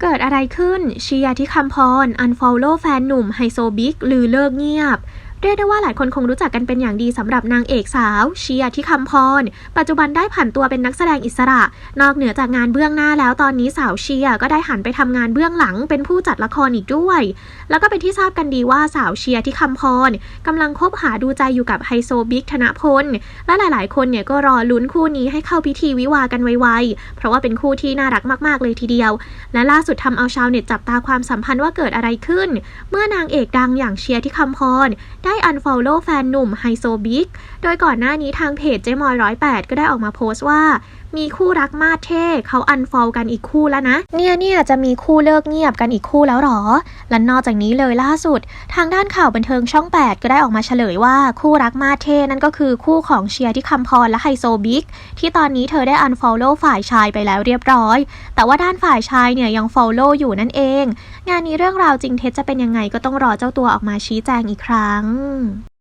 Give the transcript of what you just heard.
เกิดอะไรขึ้น เชียร์ที่คำพร อันฟอลโล่แฟนหนุ่มไฮโซบิ๊กลือเลิกเงียบ เรียกได้ว่าหลายคนคงรู้จักกันเป็นอย่างดีสำหรับนางเอกสาว เชียร์ที่คำพร ปัจจุบันได้ผันตัวเป็นนักแสดงอิสระ นอกเหนือจากงานเบื้องหน้าแล้วตอนนี้สาวเชียร์ก็ได้หันไปทำงานเบื้องหลัง เป็นผู้จัดละครอีกด้วย แล้วก็เป็นที่ทราบกันดีว่าสาวเชียร์ที่คำพรกำลังคบหาดูใจอยู่กับไฮโซบิ๊กธนพล และหลาย ๆ คนเนี่ยก็รอลุ้นคู่นี้ให้เข้าพิธีวิวากันไวๆ เพราะว่าเป็นคู่ที่น่ารักมาก ๆ เลยทีเดียว และล่าสุดทำเอาชาวเน็ตจับตาความสัมพันธ์ว่าเกิดอะไรขึ้น เมื่อนางเอกดังอย่างเชียร์ที่คำพรได้ unfollow แฟนหนุ่มไฮโซบิ๊ก โดยก่อนหน้านี้ทางเพจเจมอยร้อยแปดก็ได้ออกมาโพสต์ว่า มีคู่รักมาเท่เขาอันฟอลกันอีกคู่แล้วนะ เนี่ยเนี่ยจะมีคู่เลิกเงียบกันอีกคู่แล้วหรอ และนอกจากนี้เลยล่าสุด ทางด้านข่าวบันเทิงช่อง 8 ก็ได้ออกมาเฉลยว่าคู่รักมาเท่นั่นก็คือคู่ของเชียร์ที่คำพรและไฮโซบิ๊กที่ตอนนี้เธอได้ unfollow ฝ่ายชายไปแล้วเรียบร้อย แต่ว่าด้านฝ่ายชายเนี่ยยัง follow อยู่นั่นเอง งานนี้เรื่องราวจริงเท็จจะเป็นยังไงก็ต้องรอเจ้าตัวออกมาชี้แจงอีกครั้ง嗯。